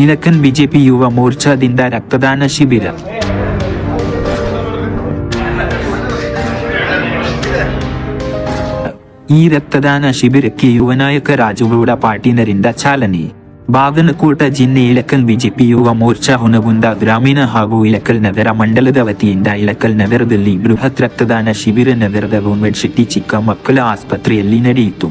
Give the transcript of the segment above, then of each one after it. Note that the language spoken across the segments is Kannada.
ಇಲಕನ್ ಬಿಜೆಪಿ ಯುವ ಮೋರ್ಚಾದಿಂದ ರಕ್ತದಾನ ಶಿಬಿರ ಈ ರಕ್ತದಾನ ಶಿಬಿರಕ್ಕೆ ಯುವ ನಾಯಕ ರಾಜುಗೌಡ ಪಾಟೀಲರಿಂದ ಚಾಲನೆ ಬಾಗಲಕೋಟ ಜಿಲ್ಲೆ ಇಳಕಲ್ ಬಿಜೆಪಿ ಯುವ ಮೋರ್ಚಾ ಹುನಗುಂದ ಗ್ರಾಮೀಣ ಹಾಗೂ ಇಳಕಲ್ ನಗರ ಮಂಡಲದ ವತಿಯಿಂದ ಇಳಕಲ್ ನಗರದಲ್ಲಿ ಬೃಹತ್ ರಕ್ತದಾನ ಶಿಬಿರ ನಗರದ ಗೋನ್ವೆಡ್ ಶೆಟ್ಟಿ ಚಿಕ್ಕ ಮಕ್ಕಳ ಆಸ್ಪತ್ರೆಯಲ್ಲಿ ನಡೆಯಿತು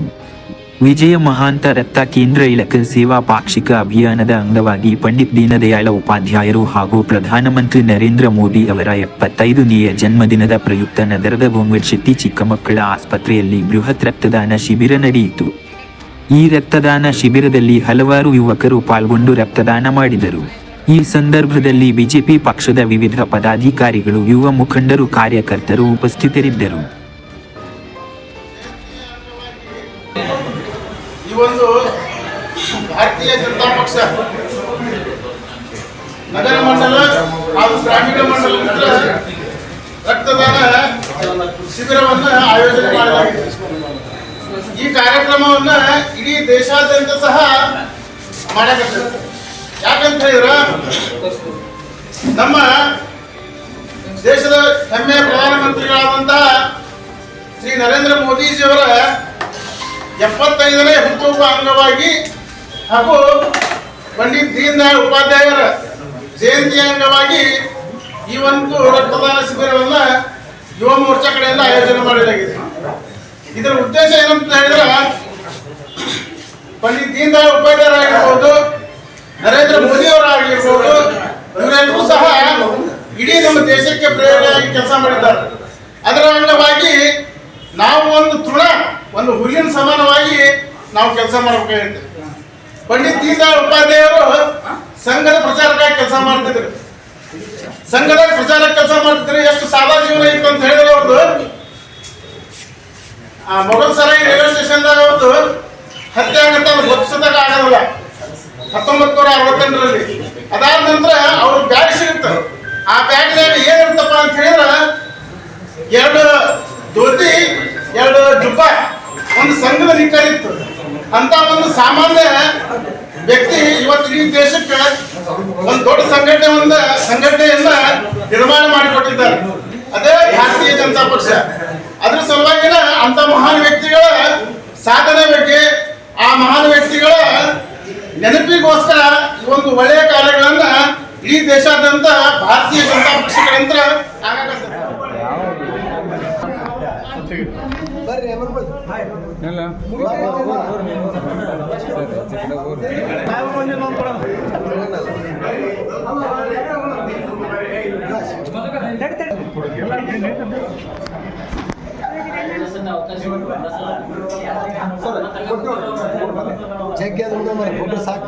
ವಿಜಯ ಮಹಾಂತ ರಕ್ತ ಕೇಂದ್ರ ಇಲಾಖೆ ಸೇವಾ ಪಾಕ್ಷಿಕ ಅಭಿಯಾನದ ಅಂಗವಾಗಿ ಪಂಡಿತ್ ದೀನದಯಾಳ ಉಪಾಧ್ಯಾಯರು ಹಾಗೂ ಪ್ರಧಾನಮಂತ್ರಿ ನರೇಂದ್ರ ಮೋದಿ ಅವರ ಎಪ್ಪತ್ತೈದನೆಯ ಜನ್ಮದಿನದ ಪ್ರಯುಕ್ತ ನಗರದ ಗೋನ್ವೆಡ್ ಶೆಟ್ಟಿ ಚಿಕ್ಕ ಮಕ್ಕಳ ಆಸ್ಪತ್ರೆಯಲ್ಲಿ ಬೃಹತ್ ರಕ್ತದಾನ ಶಿಬಿರ ನಡೆಯಿತು. ಈ ರಕ್ತದಾನ ಶಿಬಿರದಲ್ಲಿ ಹಲವಾರು ಯುವಕರು ಪಾಲ್ಗೊಂಡು ರಕ್ತದಾನ ಮಾಡಿದರು. ಈ ಸಂದರ್ಭದಲ್ಲಿ ಬಿಜೆಪಿ ಪಕ್ಷದ ವಿವಿಧ ಪದಾಧಿಕಾರಿಗಳು, ಯುವ ಮುಖಂಡರು, ಕಾರ್ಯಕರ್ತರು ಉಪಸ್ಥಿತರಿದ್ದರು. ಈ ಒಂದು ಭಾರತೀಯ ಜನತಾ ಪಕ್ಷ ನಗರ ಮಂಡಲ ಹಾಗೂ ಗ್ರಾಮೀಣ ಮಂಡಲದಿಂದ ರಕ್ತದಾನ ಶಿಬಿರವನ್ನು ಆಯೋಜನೆ ಮಾಡಲಾಗಿದೆ. ಈ ಕಾರ್ಯಕ್ರಮವನ್ನ ಇಡೀ ದೇಶಾದ್ಯಂತ ಸಹ ಮಾಡಬೇಕು ಯಾಕಂತ ಹೇಳಿದ್ರೆ, ನಮ್ಮ ದೇಶದ ಹೆಮ್ಮೆಯ ಪ್ರಧಾನಮಂತ್ರಿಗಳಾದಂತಹ ಶ್ರೀ ನರೇಂದ್ರ ಮೋದಿಜಿಯವರ ಎಪ್ಪತ್ತೈದನೇ ಹುಟ್ಟುಹಬ್ಬ ಅಂಗವಾಗಿ ಹಾಗೂ ಪಂಡಿತ್ ದೀನ್ ದಯಾಳ್ ಉಪಾಧ್ಯಾಯರ ಜಯಂತಿ ಅಂಗವಾಗಿ ಈ ಒಂದು ರಕ್ತದಾನ ಶಿಬಿರವನ್ನ ಯುವ ಮೋರ್ಚಾ ಕಡೆಯಿಂದ ಆಯೋಜನೆ ಮಾಡಲಾಗಿದೆ. ಇದರ ಉದ್ದೇಶ ಏನಂತ ಹೇಳಿದ್ರೆ ಪಂಡಿತ್ ದೀನ್ ದಯಾಳ್ ಉಪಾಧ್ಯಾಯರಾಗಿರ್ಬೋದು ನರೇಂದ್ರ ಮೋದಿ ಅವರಾಗಿರ್ಬೋದು ಇವರೆಲ್ಲರೂ ಸಹ ಇಡೀ ನಮ್ಮ ದೇಶಕ್ಕೆ ಪ್ರೇರಣೆಯಾಗಿ ಕೆಲಸ ಮಾಡಿದ್ದಾರೆ. ಅದರ ಅಂಗವಾಗಿ ನಾವು ಒಂದು ತೃಣ ಒಂದು ಹುಲ್ಲಿನ ಸಮಾನವಾಗಿ ನಾವು ಕೆಲಸ ಮಾಡಬೇಕಾಗುತ್ತೆ. ಪಂಡಿತ್ ದೀನದಯಾಳ್ ಉಪಾಧ್ಯಾಯರು ಸಂಘದ ಪ್ರಚಾರಕ್ಕಾಗಿ ಕೆಲಸ ಮಾಡ್ತಿದ್ರು. ಸಂಘದ ಪ್ರಚಾರ ಕೆಲಸ ಮಾಡ್ತಿದ್ರು. ಎಷ್ಟು ಸಾದಾ ಜೀವನ ಇತ್ತು ಅಂತ ಹೇಳಿದ್ರೆ ಅವ್ರದ್ದು ಆ ಮೊಘಲ್ ಸರಾಯಿ ರೈಲ್ವೆ ಸ್ಟೇಷನ್ದಾಗ ಅವ್ರದ್ದು ಹತ್ಯೆ ಆಗತ್ತೆ ಅದು ಗೊತ್ತಿಸಿದಾಗ ಆಗೋದಿಲ್ಲ ಹತ್ತೊಂಬತ್ತು ನೂರ ಅರವತ್ತೆಂಟರಲ್ಲಿ. ಅದಾದ ನಂತರ ಅವ್ರ ಬ್ಯಾಗ್ ಸಿಗುತ್ತೆ. ಆ ಬ್ಯಾಗ್ನಾಗ ಏನಿರ್ತಪ್ಪ ಅಂತ ಹೇಳಿದ್ರೆ ಒಂದು ಸಂಘದ ಇತ್ತು. ಅಂತ ಒಂದು ಸಾಮಾನ್ಯ ವ್ಯಕ್ತಿ ಇವತ್ತು ಈ ದೇಶಕ್ಕೆ ಒಂದು ದೊಡ್ಡ ಸಂಘಟನೆ ಒಂದು ಸಂಘಟನೆಯನ್ನ ನಿರ್ಮಾಣ ಮಾಡಿಕೊಟ್ಟಿದ್ದಾರೆ. ಅದೇ ಭಾರತೀಯ ಜನತಾ ಪಕ್ಷ. ಅದ್ರ ಸಲುವಾಗಿನ ಅಂತ ಮಹಾನ್ ವ್ಯಕ್ತಿಗಳ ಸಾಧನೆ ಬಗ್ಗೆ ಆ ಮಹಾನ್ ವ್ಯಕ್ತಿಗಳ ನೆನಪಿಗೋಸ್ಕರ ಒಂದು ಒಳ್ಳೆಯ ಕಾರ್ಯಗಳನ್ನ ಈ ದೇಶಾದ್ಯಂತ ಭಾರತೀಯ ಜನತಾ ಪಕ್ಷಗಳಂತ ಆಗಕತ್ತದೆ ಇಲ್ಲ ಜಗ್ಗಿ ಅದು ಮರ ಫೋಟೋ ಸಾಕು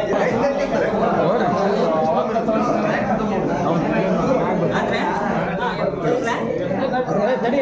தடி